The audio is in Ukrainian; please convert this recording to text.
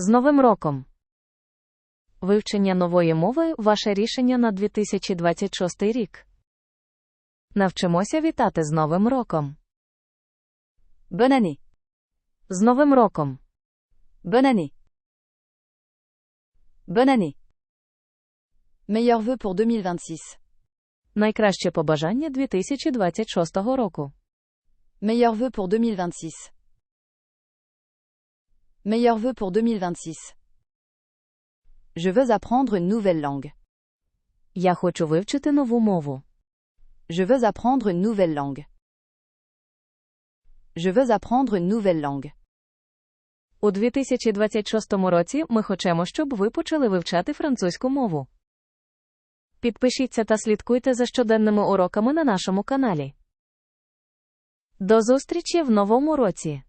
З Новим роком! Вивчення нової мови ваше рішення на 2026 рік. Навчимося вітати з Новим роком. Année. З Новим роком! Année. Bonne année. Meilleurs pour 2026. Найкраще побажання 2026 року. Meilleurs vœux pour 2026. Meilleurs vœux pour 2026. Je veux apprendre une nouvelle langue. Я хочу вивчити нову мову. Je veux apprendre une nouvelle langue. Je veux apprendre une nouvelle langue. У 2026 році ми хочемо, щоб ви почали вивчати французьку мову. Підпишіться та слідкуйте за щоденними уроками на нашому каналі. До зустрічі в новому році!